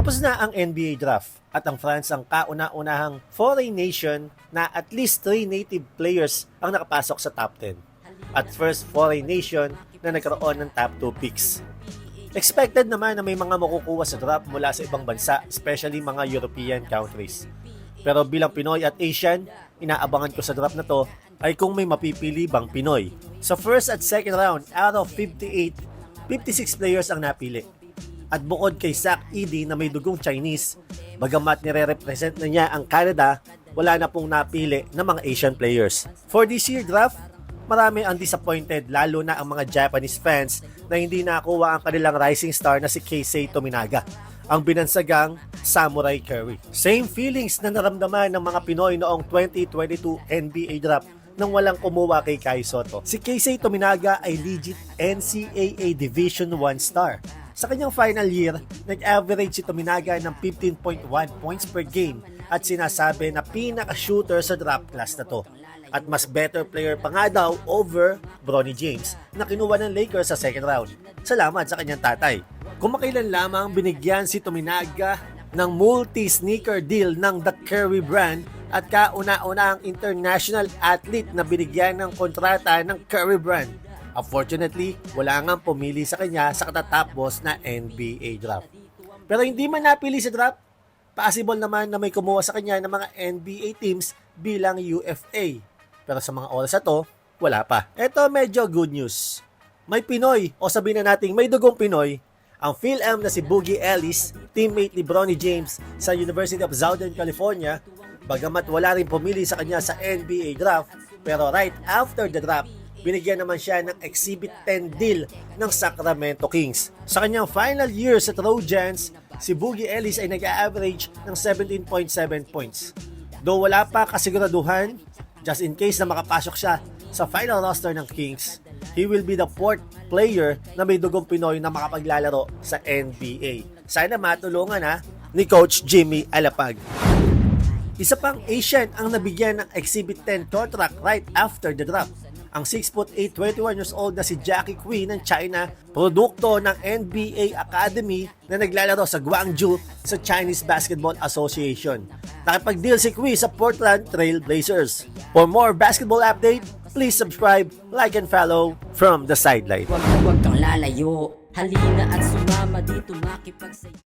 Tapos na ang NBA draft at ang France ang kauna-unahang foreign nation na at least 3 native players ang nakapasok sa top 10 at first foreign nation na nagkaroon ng top 2 picks. Expected naman na may mga makukuha sa draft mula sa ibang bansa, especially mga European countries. Pero bilang Pinoy at Asian, inaabangan ko sa draft na to ay kung may mapipili bang Pinoy. Sa first at second round, out of 58, 56 players ang napili. At bukod kay Zach Edey na may dugong Chinese, bagamat nire-represent na niya ang Canada, wala na pong napili ng mga Asian players. For this year draft, marami ang disappointed lalo na ang mga Japanese fans na hindi nakuha ang kanilang rising star na si Keisei Tominaga, ang binansagang Samurai Curry. Same feelings na naramdaman ng mga Pinoy noong 2022 NBA draft nang walang kumuha kay Kai Soto. Si Keisei Tominaga ay legit NCAA Division 1 star. Sa kanyang final year, nag-average si Tominaga ng 15.1 points per game at sinasabi na pinaka-shooter sa draft class na to. At mas better player pa nga daw over Bronny James na kinuha ng Lakers sa second round. Salamat sa kanyang tatay. Kung makailan lamang binigyan si Tominaga ng multi-sneaker deal ng The Curry brand at kauna-una ang international athlete na binigyan ng kontrata ng Curry brand. Unfortunately, wala nga pumili sa kanya sa katatapos na NBA draft. Pero hindi man napili sa draft, possible naman na may kumuha sa kanya ng mga NBA teams bilang UFA. Pero sa mga oras na to, wala pa. Ito medyo good news. May Pinoy, o sabihin na natin may dugong Pinoy, ang PhilAm na si Boogie Ellis, teammate ni Bronny James sa University of Southern California, bagamat wala rin pumili sa kanya sa NBA draft, pero right after the draft, binigyan naman siya ng Exhibit 10 deal ng Sacramento Kings. Sa kanyang final year sa Trojans, si Boogie Ellis ay nag-average ng 17.7 points. Though wala pa kasiguraduhan, just in case na makapasok siya sa final roster ng Kings, he will be the fourth player na may dugong Pinoy na makapaglalaro sa NBA. Sana matulungan ha ni Coach Jimmy Alapag. Isa pang Asian ang nabigyan ng Exhibit 10 contract right after the draft. Ang 6'8", 21 years old na si Jackie Queen ng China, produkto ng NBA Academy na naglalaro sa Guangzhou sa Chinese Basketball Association. Nakipag-deal si Queen sa Portland Trail Blazers. For more basketball update, please subscribe, like, and follow from the sideline. Huwag huwag kang lalayo Halina at sumama dito makipagsayo